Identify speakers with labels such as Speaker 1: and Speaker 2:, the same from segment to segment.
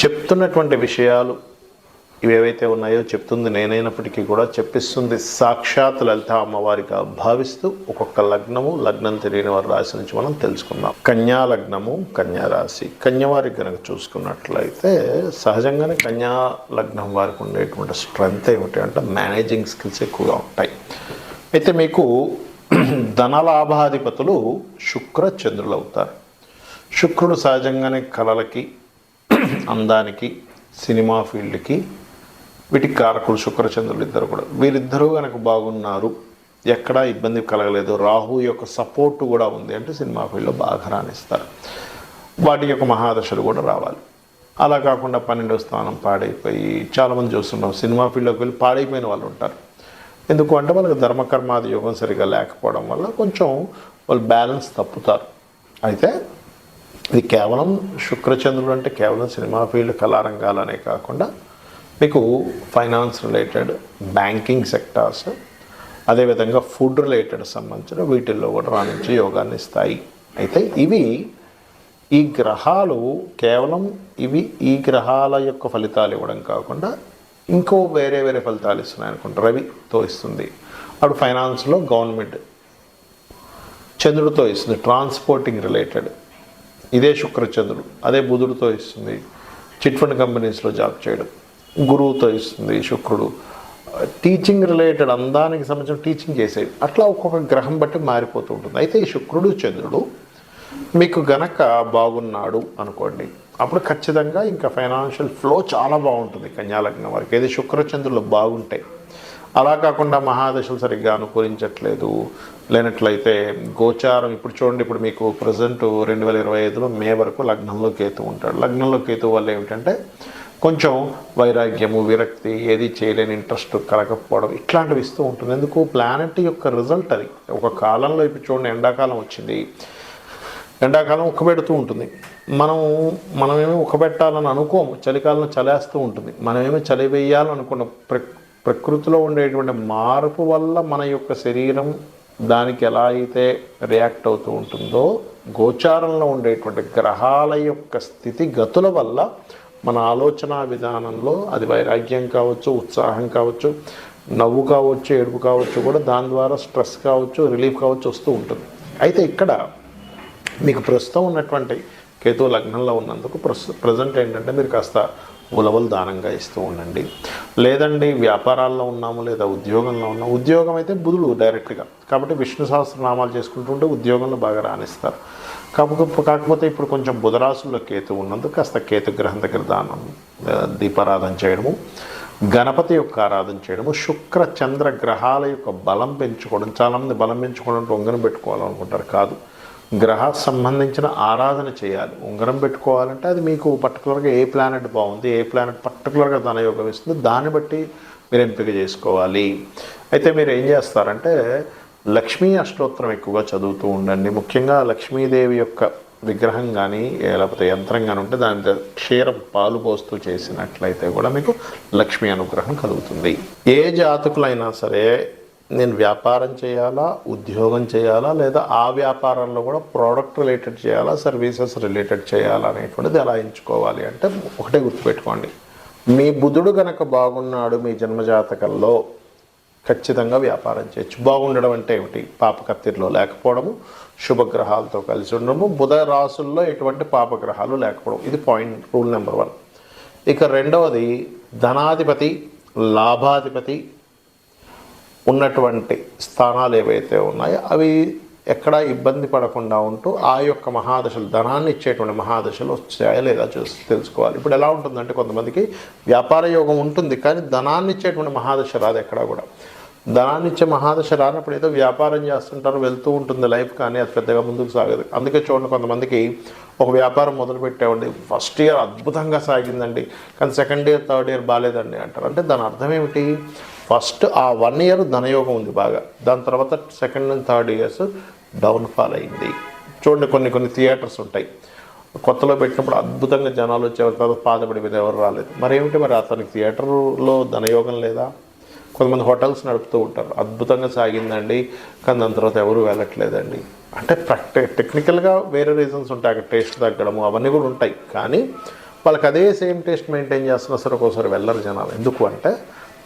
Speaker 1: చెప్తున్నటువంటి విషయాలు ఇవేవైతే ఏవైతే ఉన్నాయో చెప్తుంది నేనైనప్పటికీ కూడా చెప్పిస్తుంది సాక్షాత్ లలిత అమ్మవారిగా భావిస్తూ ఒక్కొక్క లగ్నము లగ్నం తెలియని వారి రాశి నుంచి మనం తెలుసుకుందాం. కన్యా లగ్నము కన్యా రాశి. కన్యవారికి కనుక చూసుకున్నట్లయితే సహజంగానే కన్యా లగ్నం వారికి ఉండేటువంటి స్ట్రెంగ్త్ ఏమిటి అంటే మేనేజింగ్ స్కిల్స్ ఎక్కువగా ఉంటాయి. అయితే మీకు ధనలాభాధిపతులు శుక్ర చంద్రులు అవుతారు. శుక్రుడు సహజంగానే కళలకి అందానికి సినిమా ఫీల్డ్కి వీటికి కారకులు శుక్రచంద్రులు ఇద్దరు కూడా. వీరిద్దరూ కనుక బాగున్నారు ఎక్కడా ఇబ్బంది కలగలేదు. రాహు యొక్క సపోర్ట్ కూడా ఉంది అంటే సినిమా ఫీల్డ్లో బాగా రాణిస్తారు. వాటి యొక్క మహాదశలు కూడా రావాలి. అలా కాకుండా పన్నెండవ స్థానం పాడైపోయి చాలామంది చూస్తున్నాం సినిమా ఫీల్డ్లోకి వెళ్ళి పాడైపోయిన వాళ్ళు ఉంటారు. ఎందుకు అంటే వాళ్ళకి ధర్మకర్మాది యోగం సరిగా లేకపోవడం వల్ల కొంచెం వాళ్ళు బ్యాలెన్స్ తప్పుతారు. అయితే ఇది కేవలం శుక్రచంద్రుడు అంటే కేవలం సినిమా ఫీల్డ్ కళారంగాలనే కాకుండా మీకు ఫైనాన్స్ రిలేటెడ్ బ్యాంకింగ్ సెక్టార్స్ అదేవిధంగా ఫుడ్ రిలేటెడ్ సంబంధించిన వీటిల్లో కూడా రాణించి యోగాన్ని ఇస్తాయి. అయితే ఇవి ఈ గ్రహాలు కేవలం ఇవి ఈ గ్రహాల యొక్క ఫలితాలు ఇవ్వడం కాకుండా ఇంకో వేరే వేరే ఫలితాలు ఇస్తున్నాయి అనుకుంటా రవితో ఇస్తుంది. అప్పుడు ఫైనాన్స్లో గవర్నమెంట్ చంద్రుడితో ఇస్తుంది. Transporting related. ఇదే శుక్రచంద్రుడు. అదే బుధుడితో ఇస్తుంది. చిట్ ఫండ్ కంపెనీస్లో జాబ్ చేయడం. గురువుతో ఇస్తుంది శుక్రుడు. టీచింగ్ రిలేటెడ్ అందానికి సంబంధించిన టీచింగ్ చేసేవి అట్లా ఒక్కొక్క గ్రహం బట్టి మారిపోతూ ఉంటుంది. అయితే ఈ శుక్రుడు చంద్రుడు మీకు గనక బాగున్నాడు అనుకోండి అప్పుడు ఖచ్చితంగా ఇంకా ఫైనాన్షియల్ ఫ్లో చాలా బాగుంటుంది కన్యాలగ్నం వారికి. ఏది శుక్రచంద్రులు బాగుంటాయి అలా కాకుండా మహాదశలు సరిగ్గా అనుకూలించట్లేదు. లేనట్లయితే గోచారం ఇప్పుడు చూడండి ఇప్పుడు మీకు ప్రజెంట్ రెండు వేల ఇరవై ఐదులో మే వరకు లగ్నంలో కేతు ఉంటాడు. లగ్నంలో కేతు వల్ల ఏమిటంటే కొంచెం వైరాగ్యము విరక్తి ఏది చేయలేని ఇంట్రెస్ట్ కలగకపోవడం ఇట్లాంటివి ఇస్తూ ఉంటుంది. ఎందుకు? ప్లానెట్ యొక్క రిజల్ట్ అది. ఒక కాలంలో ఇప్పుడు చూడండి ఎండాకాలం వచ్చింది. ఎండాకాలం ఉక్కబెడుతూ ఉంటుంది. మనం మనమేమో ఉక్కబెట్టాలని అనుకోము. చలికాలం చలేస్తూ ఉంటుంది. మనమేమో చలి వేయాలని ప్ర ప్రకృతిలో ఉండేటువంటి మార్పు వల్ల మన యొక్క శరీరం దానికి ఎలా అయితే రియాక్ట్ అవుతూ ఉంటుందో గోచారంలో ఉండేటువంటి గ్రహాల యొక్క స్థితి గతుల వల్ల మన ఆలోచన విధానంలో అది వైరాగ్యం కావచ్చు ఉత్సాహం కావచ్చు నవ్వు కావచ్చు ఏడుపు కావచ్చు కూడా దాని ద్వారా స్ట్రెస్ కావచ్చు రిలీఫ్ కావచ్చు వస్తూ ఉంటుంది. అయితే ఇక్కడ మీకు ప్రస్తుతం ఉన్నటువంటి కేతు లగ్నంలో ఉన్నందుకు ప్రజెంట్ ఏంటంటే మీరు కాస్త ఉలవలు దానంగా ఇస్తూ ఉండండి. లేదండి వ్యాపారాల్లో ఉన్నాము లేదా ఉద్యోగంలో ఉన్నాము ఉద్యోగం అయితే బుధుడు డైరెక్ట్గా కాబట్టి విష్ణు సహస్రనామాలు చేసుకుంటుంటే ఉద్యోగంలో బాగా రాణిస్తారు. కాకపోతే కాకపోతే ఇప్పుడు కొంచెం బుధరాశుల్లో కేతు ఉన్నందుకు కాస్త కేతు గ్రహం దగ్గర దానం దీపారాధన చేయడము గణపతి యొక్క ఆరాధన చేయడము శుక్ర చంద్ర గ్రహాల యొక్క బలం పెంచుకోవడం చాలామంది బలం పెంచుకోవడం రొంగను పెట్టుకోవాలనుకుంటారు. కాదు. గ్రహ సంబంధించిన ఆరాధన చేయాలి. ఉంగరం పెట్టుకోవాలంటే అది మీకు పర్టికులర్గా ఏ ప్లానెట్ బాగుంది ఏ ప్లానెట్ పర్టికులర్గా ధనయోగం ఇస్తుంది దాన్ని బట్టి మీరు ఎంపిక చేసుకోవాలి. అయితే మీరు ఏం చేస్తారంటే లక్ష్మీ అష్టోత్తరం ఎక్కువగా చదువుతూ ఉండండి. ముఖ్యంగా లక్ష్మీదేవి యొక్క విగ్రహం కానీ లేకపోతే యంత్రం కానీ ఉంటే దాని క్షీరం పాలు పోస్తూ చేసినట్లయితే కూడా మీకు లక్ష్మీ అనుగ్రహం కలుగుతుంది. ఏ జాతకులైనా సరే నేను వ్యాపారం చేయాలా ఉద్యోగం చేయాలా లేదా ఆ వ్యాపారంలో కూడా ప్రోడక్ట్ రిలేటెడ్ చేయాలా సర్వీసెస్ రిలేటెడ్ చేయాలా అనేటువంటిది ఎలా ఎంచుకోవాలి అంటే ఒకటే గుర్తుపెట్టుకోండి. మీ బుధుడు గనక బాగున్నాడు మీ జన్మజాతకంలో ఖచ్చితంగా వ్యాపారం చేయొచ్చు. బాగుండడం అంటే ఏమిటి? పాపకత్తిరిలో లేకపోవడము శుభగ్రహాలతో కలిసి ఉండడము బుధ రాసుల్లో ఎటువంటి పాపగ్రహాలు లేకపోవడం. ఇది పాయింట్ రూల్ నెంబర్ వన్ ఇక రెండవది ధనాధిపతి లాభాధిపతి ఉన్నటువంటి స్థానాలు ఏవైతే ఉన్నాయో అవి ఎక్కడా ఇబ్బంది పడకుండా ఉంటూ ఆ యొక్క మహాదశలు ధనాన్ని ఇచ్చేటువంటి మహాదశలు వచ్చాయా లేదా చూసి తెలుసుకోవాలి. ఇప్పుడు ఎలా ఉంటుందంటే కొంతమందికి వ్యాపార యోగం ఉంటుంది కానీ ధనాన్ని ఇచ్చేటువంటి మహాదశ రాదు ఎక్కడా కూడా. ధనాన్ని ఇచ్చే మహాదశ రానప్పుడు ఏదో వ్యాపారం చేస్తుంటారు వెళ్తూ ఉంటుంది లైఫ్ కానీ అది పెద్దగా ముందుకు సాగదు. అందుకే చూడండి కొంతమందికి ఒక వ్యాపారం మొదలుపెట్టేవండి ఫస్ట్ ఇయర్ అద్భుతంగా సాగిందండి కానీ సెకండ్ ఇయర్ థర్డ్ ఇయర్ బాగాలేదండి అంటారు. అంటే దాని అర్థం ఏమిటి? ఫస్ట్ ఆ వన్ ఇయర్ ధనయోగం ఉంది బాగా. దాని తర్వాత second and third years downfall అయింది. చూడండి కొన్ని కొన్ని థియేటర్స్ ఉంటాయి. కొత్తలో పెట్టినప్పుడు అద్భుతంగా జనాలు వచ్చేవారు తర్వాత బాధపడిపోయింది ఎవరు రాలేదు. మరి ఏమిటి మరి అతనికి థియేటర్లో ధనయోగం లేదా? కొంతమంది హోటల్స్ నడుపుతూ ఉంటారు. అద్భుతంగా సాగిందండి కానీ దాని తర్వాత ఎవరు వెళ్ళట్లేదండి. అంటే ప్రాక్టి టెక్నికల్గా వేరే రీజన్స్ ఉంటాయి అక్కడ టేస్ట్ తగ్గడము అవన్నీ కూడా ఉంటాయి. కానీ వాళ్ళకి అదే సేమ్ టేస్ట్ మెయింటైన్ చేస్తున్నా సరే ఒక్కోసారి వెళ్ళరు జనాలు. ఎందుకు అంటే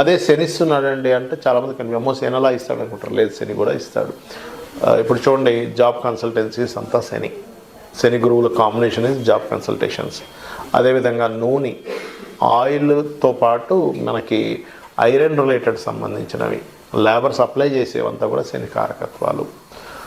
Speaker 1: అదే శని ఇస్తున్నాడండి అంటే చాలామంది కనిపి అమ్మో శని అలా ఇస్తాడు అనుకుంటారు లేదు శని కూడా ఇస్తాడు. ఇప్పుడు చూడండి జాబ్ కన్సల్టెన్సీస్ అంతా శని. శని గురువుల కాంబినేషన్ ఇస్ జాబ్ కన్సల్టేషన్స్. అదేవిధంగా నూనె ఆయిల్తో పాటు మనకి ఐరన్ రిలేటెడ్ సంబంధించినవి. లేబర్ సప్లై చేసేవంతా కూడా శని కారకత్వాలు.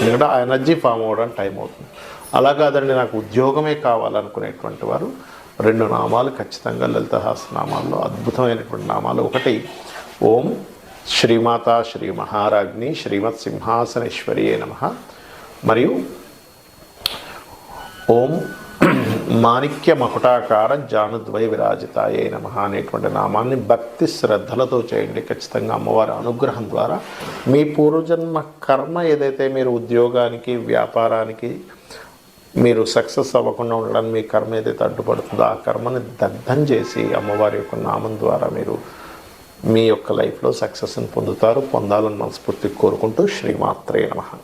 Speaker 1: ఎందుకంటే ఆ ఎనర్జీ ఫామ్ అవ్వడానికి టైం అవుతుంది. అలా కాదండి నాకు ఉద్యోగమే కావాలనుకునేటువంటి వారు రెండు నామాలు ఖచ్చితంగా లలితహాసనామాల్లో అద్భుతమైనటువంటి నామాలు ఒకటి ఓం శ్రీమాత శ్రీ మహారాజ్ని శ్రీమత్ సింహాసనేశ్వరియే నమ. మరియు ఓం మాణిక్య మకుటాకార జానుద్వయ విరాజితాయే నమ అనేటువంటి నామాన్ని భక్తి శ్రద్ధలతో చేయండి. ఖచ్చితంగా అమ్మవారి అనుగ్రహం ద్వారా మీ పూర్వజన్మ కర్మ ఏదైతే మీరు ఉద్యోగానికి వ్యాపారానికి మీరు సక్సెస్ అవ్వకుండా ఉండడానికి మీ కర్మ ఏదైతే అడ్డుపడుతుందో ఆ కర్మని దగ్ధం చేసి అమ్మవారి యొక్క నామం ద్వారా మీరు మీ యొక్క లైఫ్లో సక్సెస్ని పొందుతారు. పొందాలని మనస్ఫూర్తి కోరుకుంటూ శ్రీమాత్రే నమ.